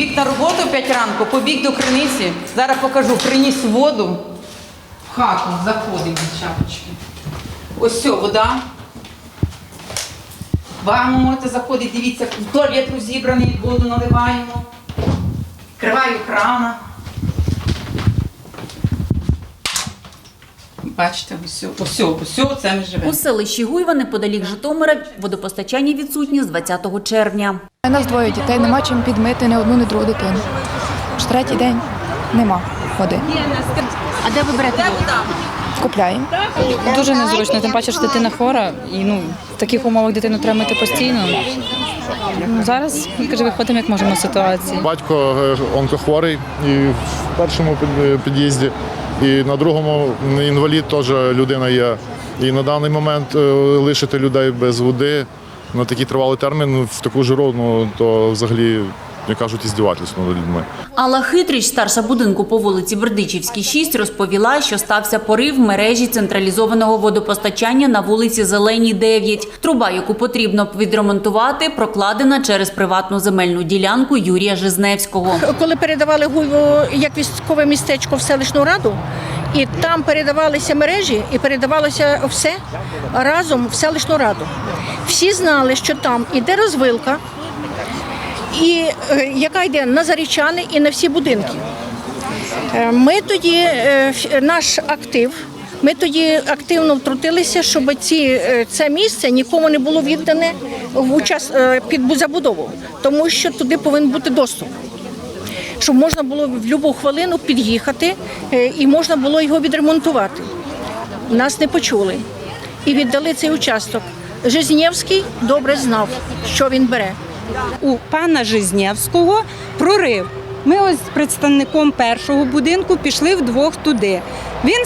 Побіг на роботу в 5 ранку, побіг до криниці. Зараз покажу, приніс воду. В хату заходимо в чапочки. Ось все, вода. Ванну можете заходити, дивіться, туалет розібраний, воду наливаємо. Криваю крана. Бачите, ось, ось, ось, це ми живемо. У селищі Гуйва неподалік Житомира водопостачання відсутнє з 20 червня. У нас двоє дітей, нема чим підмити ні одну, ні другу дитину. Вже третій день нема води. А де ви берете воду? Купляємо. Дуже незручно, тим паче, що дитина хвора, і ну в таких умовах дитину треба мити постійно. Ну, Зараз каже, виходимо, як можемо з ситуації. Батько е, онкохворий і в першому під'їзді, і на другому інвалід теж людина є. І на даний момент е, лишити людей без води на такий тривалий термін в таку жиру, ну то взагалі, як кажуть, іздівательство над людьми. Алла Хитріч, старша будинку по вулиці Бердичівській, 6, розповіла, що стався порив мережі централізованого водопостачання на вулиці Зеленій, 9. Труба, яку потрібно відремонтувати, прокладена через приватну земельну ділянку Юрія Жизневського. коли передавали Гуйву як військове містечко в селищну раду, і там передавалися мережі і передавалося все разом в селищну раду. Всі знали, що там іде розвилка, і е, яка йде на зарічани і на всі будинки. Е, Ми тоді, е, наш актив, ми тоді активно втрутилися, щоб ці, це місце нікому не було віддане в учас, під забудову, тому що туди повинен бути доступ. Щоб можна було в будь-яку хвилину під'їхати і можна було його відремонтувати. Нас не почули і віддали цей участок. Жизнєвський добре знав, що він бере. У пана Жизнєвського прорив. Ми ось з представником першого будинку пішли вдвох туди. Він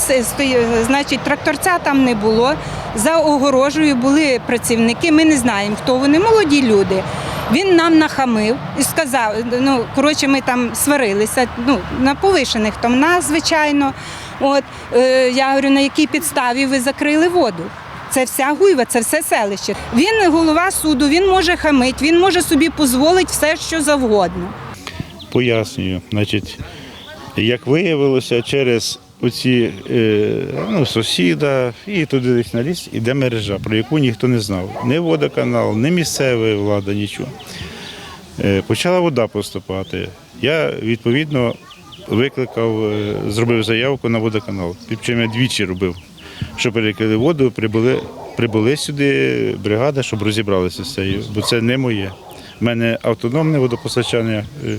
значить, тракторця там не було. За огорожею були працівники. Ми не знаємо, хто вони, молоді люди. Він нам нахамив і сказав: ну коротше, ми там сварилися. Ну на повишених там нас, звичайно. От е, я говорю, на якій підставі ви закрили воду? Це вся гуйва, це все селище. Він голова суду, він може хамить, він може собі дозволити все, що завгодно. Пояснюю. Значить, як виявилося, через оці е, ну, сусіда і туди десь на ліс іде мережа, про яку ніхто не знав. Ні водоканал, ні місцева влада, нічого. Е, почала вода поступати. Я відповідно викликав, е, зробив заявку на водоканал. Причому я двічі робив, що перекрили воду, прибули, прибули сюди бригада, щоб розібралися з цією, бо це не моє. У мене автономне водопостачання, е,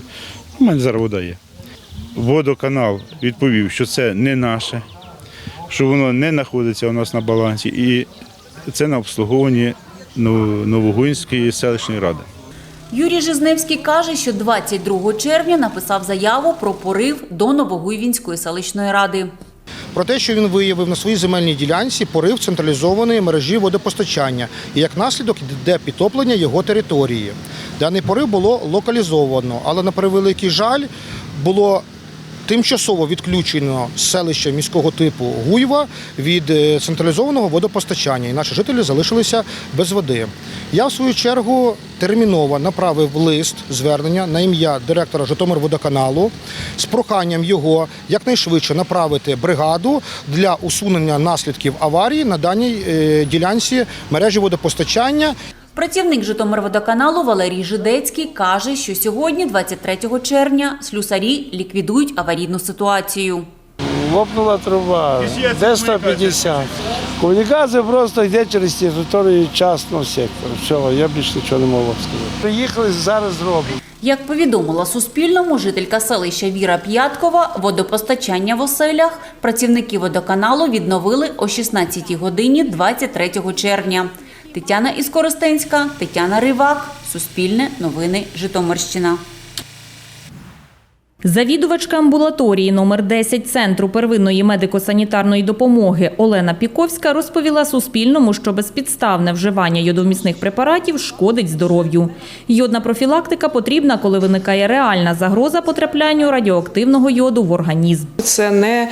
у мене зараз вода є. Водоканал відповів, що це не наше, що воно не знаходиться у нас на балансі, і це на обслуговуванні Нов- Новогуїнської селищної ради. Юрій Жизневський каже, що 22 червня написав заяву про порив до Новогуйвінської селищної ради. Про те, що він виявив на своїй земельній ділянці порив централізованої мережі водопостачання і як наслідок йде підтоплення його території. Даний порив було локалізовано, але на превеликий жаль було тимчасово відключено селище міського типу Гуйва від е, централізованого водопостачання, і наші жителі залишилися без води. Я в свою чергу терміново направив лист звернення на ім'я директора Житомирводоканалу з проханням його якнайшвидше направити бригаду для усунення наслідків аварії на даній е, ділянці мережі водопостачання. Працівник Житомирводоканалу Валерій Жидецький каже, що сьогодні, 23 червня, слюсарі ліквідують аварійну ситуацію. Лопнула труба, де 150. Комунікація просто йде через територію частного сектору. Все, я більше нічого не можу сказати. Приїхали, зараз зробимо. Як повідомила Суспільному жителька селища Віра П'яткова, водопостачання в оселях працівники водоканалу відновили о 16 годині 23 червня. Тетяна Іскоростенська, Тетяна Ривак, Суспільне, Новини, Житомирщина. Завідувачка амбулаторії номер 10 Центру первинної медико-санітарної допомоги Олена Піковська розповіла Суспільному, що безпідставне вживання йодомісних препаратів шкодить здоров'ю. Йодна профілактика потрібна, коли виникає реальна загроза потраплянню радіоактивного йоду в організм. Це не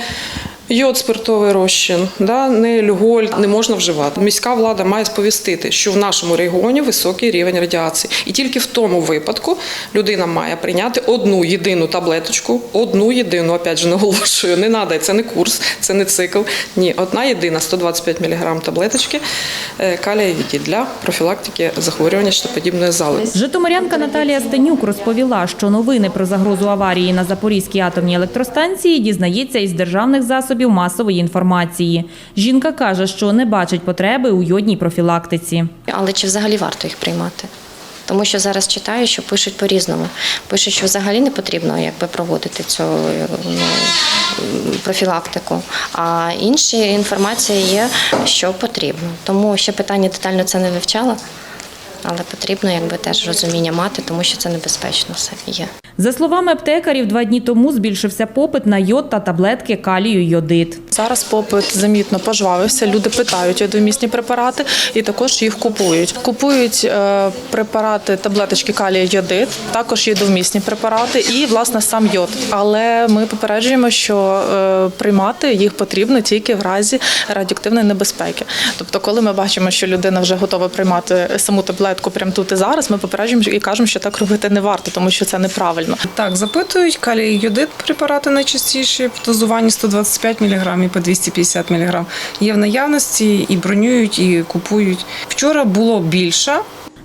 Йод, спиртовий розчин, да, не люголь не можна вживати. Міська влада має сповістити, що в нашому регіоні високий рівень радіації. І тільки в тому випадку людина має прийняти одну єдину таблеточку, одну єдину, опять же, наголошую, не треба, це не курс, це не цикл. Ні, одна єдина 125 мг таблеточки е, калія для профілактики захворювання щитоподібної зали. Житомирянка Наталія Стенюк розповіла, що новини про загрозу аварії на Запорізькій атомній електростанції дізнається із державних засобів масової інформації. Жінка каже, що не бачить потреби у йодній профілактиці. Але чи взагалі варто їх приймати? Тому що зараз читаю, що пишуть по-різному. Пишуть, що взагалі не потрібно якби, проводити цю ну, профілактику. А інші інформація є, що потрібно. Тому ще питання детально це не вивчала, але потрібно якби, теж розуміння мати, тому що це небезпечно все є. За словами аптекарів, два дні тому збільшився попит на йод та таблетки калію йодит. Зараз попит замітно пожвавився. Люди питають йодомісні препарати і також їх купують. Купують е, препарати, таблеточки калія йодит, також є довмісні препарати і власне сам йод. Але ми попереджуємо, що е, приймати їх потрібно тільки в разі радіоактивної небезпеки. Тобто, коли ми бачимо, що людина вже готова приймати саму таблетку прямо тут і зараз, ми попереджуємо і кажемо, що так робити не варто, тому що це неправильно. Так, запитують калій йодит препарати найчастіші в дозуванні 125 мг і по 250 мг. Є в наявності і бронюють, і купують. Вчора було більше.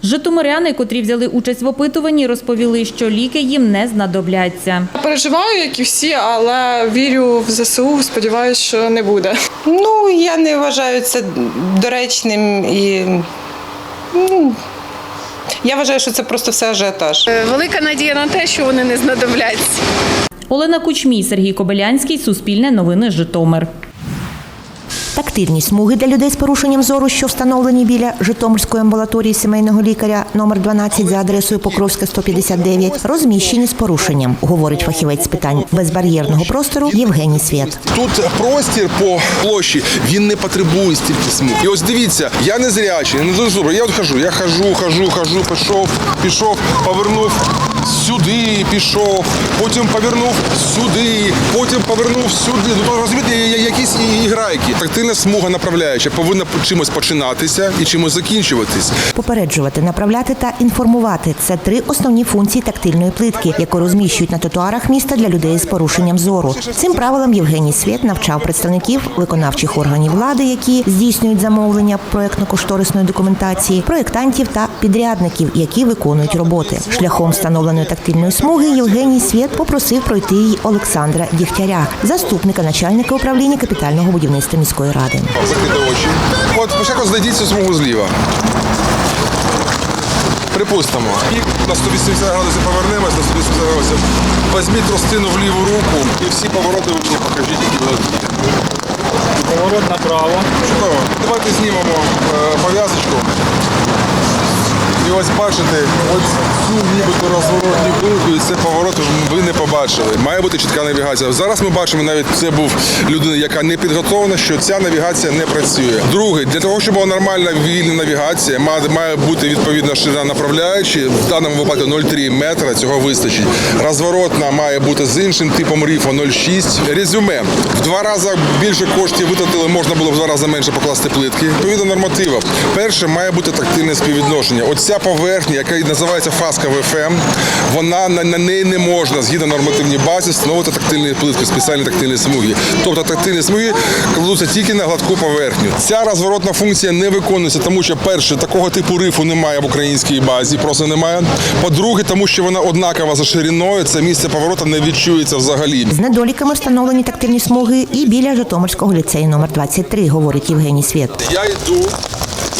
Житомиряни, котрі взяли участь в опитуванні, розповіли, що ліки їм не знадобляться. Переживаю, як і всі, але вірю в ЗСУ. Сподіваюся, що не буде. Ну, я не вважаю це доречним і. ну, Я вважаю, що це просто все ажіотаж. Велика надія на те, що вони не знадобляться. Олена Кучмій, Сергій Кобилянський, Суспільне новини, Житомир. Тактильні смуги для людей з порушенням зору, що встановлені біля Житомирської амбулаторії сімейного лікаря номер 12 за адресою Покровська 159, розміщені з порушенням, говорить фахівець з питань безбар'єрного простору Євгеній Свєт. Тут простір по площі він не потребує стільки смуг. І ось дивіться, я не зрячий, не дуже добре. Я от хожу, я хожу, хожу, хожу, пішов, пішов, повернув сюди, пішов, потім повернув сюди, потім повернув сюди. Ну розумієте, якісь іграйки. Тактильна смуга направляюча повинна чимось починатися і чимось закінчуватись. Попереджувати, направляти та інформувати це три основні функції тактильної плитки, яку розміщують на тротуарах міста для людей з порушенням зору. Цим правилам Євгеній Свєт навчав представників виконавчих органів влади, які здійснюють замовлення проєктно-кошторисної документації, проєктантів та підрядників, які виконують роботи. Шляхом встановленої тактильної смуги Євгеній Свєт попросив пройти її Олександра Дігтяря, заступника начальника управління капітального будівництва міської ради. Закрити очі. От спочатку знайдіть цю смугу зліва. Припустимо. Пік на 180 градусів повернемось, на 180 градусів. Візьміть тростину в ліву руку і всі повороти ви мені покажіть, які ви робите. Поворот направо. Чудово. Давайте знімемо е, пов'язочку. І ось бачите, ось цю нібито розворотну думку і це поворот ви не побачили. Має бути чітка навігація. Зараз ми бачимо, навіть це був людина, яка не підготовлена, що ця навігація не працює. Друге, для того, щоб була нормальна вільна навігація, має, бути відповідна ширина направляючі. В даному випадку 0,3 метра, цього вистачить. Розворотна має бути з іншим типом рифу 0,6. Резюме. В два рази більше коштів витратили, можна було в два рази менше покласти плитки. Відповідно нормативів. Перше має бути тактильне співвідношення. Оця поверхня, яка називається фаска ВФМ, вона на, на неї не можна згідно нормативній базі встановити тактильні плитки, спеціальні тактильні смуги. Тобто тактильні смуги кладуться тільки на гладку поверхню. Ця розворотна функція не виконується, тому що перше такого типу рифу немає в українській базі, просто немає. По-друге, тому що вона однакова за шириною, це місце повороту не відчується взагалі. З недоліками встановлені тактильні смуги і біля Житомирського ліцею номер 23, говорить Євгеній Свєт. Я йду.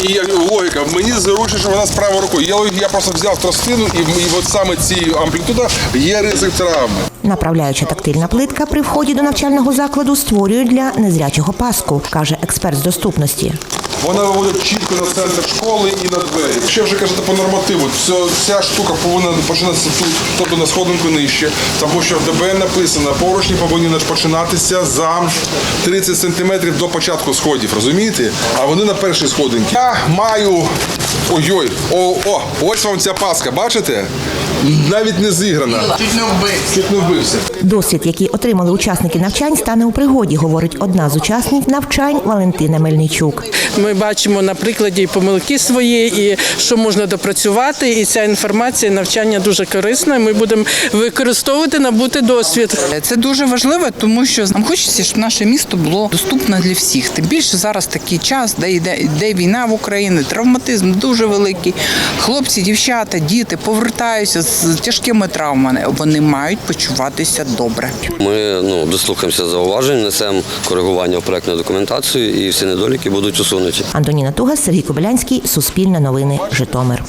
І я логіка, мені зручно, що вона з правою рукою. Я, я просто взяв тростину, і, і от саме цією амплітуда є ризик травми. Направляюча тактильна плитка при вході до навчального закладу створює для незрячого паску, каже експерт з доступності. Вона виводить чітко на центр школи і на двері. Якщо вже казати по нормативу, ця, ця штука повинна починатися тут, тобто на сходинку нижче, тому що в ДБН написано, поручні повинні починатися за 30 сантиметрів до початку сходів, розумієте? А вони на першій сходинці. Я маю. Ой-ой, о, о, ось вам ця паска, бачите? Навіть не зіграна. Чуть не вбився. Чуть не вбився. Досвід, який отримали учасники навчань, стане у пригоді, говорить одна з учасниць навчань Валентина Мельничук. Ми бачимо на прикладі помилки свої, і що можна допрацювати. І ця інформація, навчання дуже корисна. Ми будемо використовувати набути досвід. Це дуже важливо, тому що нам хочеться, щоб наше місто було доступне для всіх. Тим більше зараз такий час, де йде, йде війна в Україні, травматизм дуже великий. Хлопці, дівчата, діти повертаються з тяжкими травмами. Вони мають почуватися добре. Ми ну, дослухаємося зауважень, несемо коригування в проектну документацію і всі недоліки будуть усунуті. Антоніна Туга, Сергій Кобилянський, Суспільне новини, Житомир.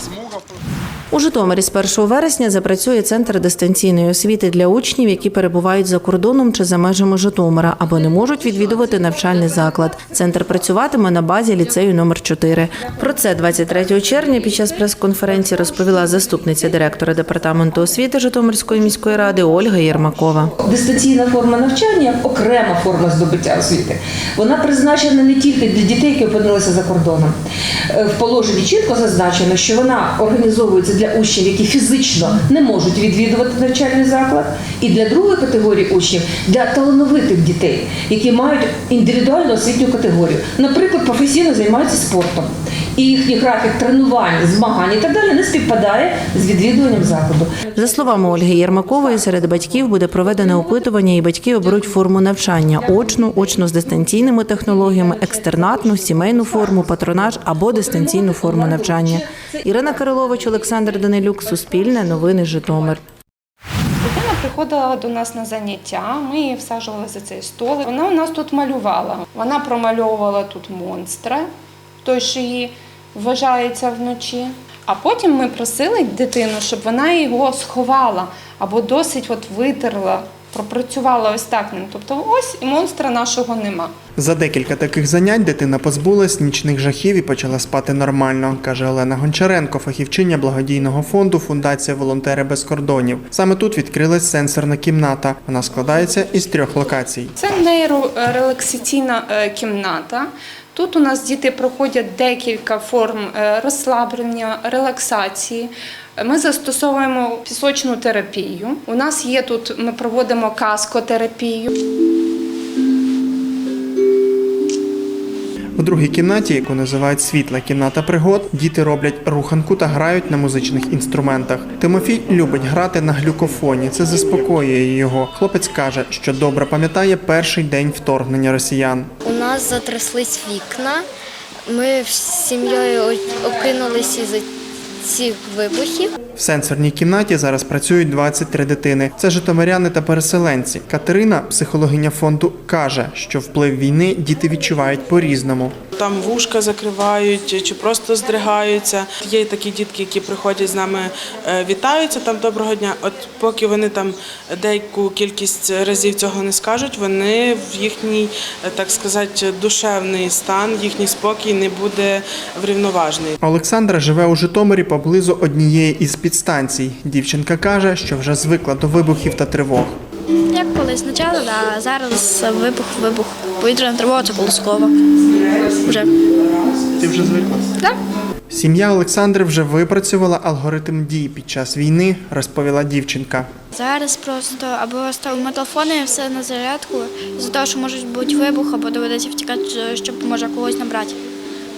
У Житомирі з 1 вересня запрацює центр дистанційної освіти для учнів, які перебувають за кордоном чи за межами Житомира або не можуть відвідувати навчальний заклад. Центр працюватиме на базі ліцею номер 4 Про це 23 червня під час прес-конференції розповіла заступниця директора департаменту освіти Житомирської міської ради Ольга Єрмакова. Дистанційна форма навчання окрема форма здобуття освіти. Вона призначена не тільки для дітей, які опинилися за кордоном. Е, В положенні чітко зазначено, що вона організовується для учнів, які фізично не можуть відвідувати навчальний заклад, і для другої категорії учнів для талановитих дітей, які мають індивідуальну освітню категорію. Наприклад, професійно займаються спортом. І їхній графік тренувань, змагань і так далі не співпадає з відвідуванням закладу. За словами Ольги Єрмакової, серед батьків буде проведене опитування, і батьки оберуть форму навчання очну, очну з дистанційними технологіями, екстернатну, сімейну форму, патронаж або дистанційну форму навчання. Ірина Кирилович, Олександр Данилюк, Суспільне, Новини Житомир. Дитина приходила до нас на заняття, ми її всаджували за цей столик. Вона у нас тут малювала. Вона промальовувала тут монстра, той, що її вважається вночі. А потім ми просили дитину, щоб вона його сховала або досить от витерла, пропрацювала ось так ним. Тобто ось і монстра нашого нема. За декілька таких занять дитина позбулась нічних жахів і почала спати нормально, каже Олена Гончаренко, фахівчиня благодійного фонду Фундація Волонтери без кордонів. Саме тут відкрилась сенсорна кімната. Вона складається із трьох локацій. Це нейрорелаксаційна е, кімната. Тут у нас діти проходять декілька форм е, розслаблення, релаксації. Ми застосовуємо пісочну терапію. У нас є тут, ми проводимо каскотерапію. У другій кімнаті, яку називають світла кімната пригод, діти роблять руханку та грають на музичних інструментах. Тимофій любить грати на глюкофоні. Це заспокоює його. Хлопець каже, що добре пам'ятає перший день вторгнення росіян. У нас затряслись вікна. Ми з сім'єю окинулися із цих вибухів. В сенсорній кімнаті зараз працюють 23 дитини. Це житомиряни та переселенці. Катерина, психологиня фонду, каже, що вплив війни діти відчувають по-різному. Там вушка закривають чи просто здригаються. Є такі дітки, які приходять з нами, е, вітаються там доброго дня. От поки вони там деяку кількість разів цього не скажуть, вони в їхній, е, так сказати, душевний стан, їхній спокій не буде врівноважений. Олександра живе у Житомирі поблизу однієї із підстанцій. Дівчинка каже, що вже звикла до вибухів та тривог. Як колись спочатку, да, зараз вибух, вибух. Повітряна тривога це колосково. Вже. Ти вже звикла? Так. Сім'я Олександри вже випрацювала алгоритм дій під час війни, розповіла дівчинка. Зараз просто або ставимо телефони все на зарядку, з того, що може бути вибух, або доведеться втікати, щоб може когось набрати.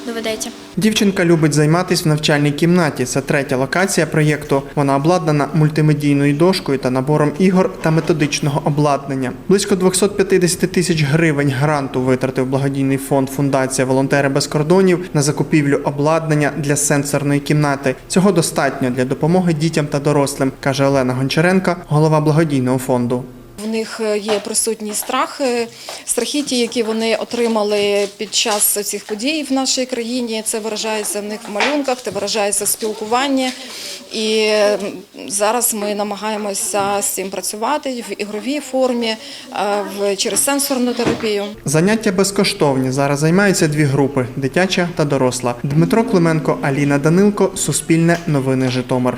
Доведеться. Дівчинка любить займатися в навчальній кімнаті. Це третя локація проєкту. Вона обладнана мультимедійною дошкою та набором ігор та методичного обладнання. Близько 250 тисяч гривень гранту витратив благодійний фонд Фундація Волонтери без кордонів на закупівлю обладнання для сенсорної кімнати. Цього достатньо для допомоги дітям та дорослим, каже Олена Гончаренка, голова благодійного фонду. В них е, є присутні страхи, страхіті, які вони отримали під час цих подій в нашій країні. Це виражається в них в малюнках, це виражається в спілкуванні. І зараз ми намагаємося з цим працювати в ігровій формі, е, через сенсорну терапію. Заняття безкоштовні. Зараз займаються дві групи дитяча та доросла. Дмитро Клименко, Аліна Данилко, Суспільне новини Житомир.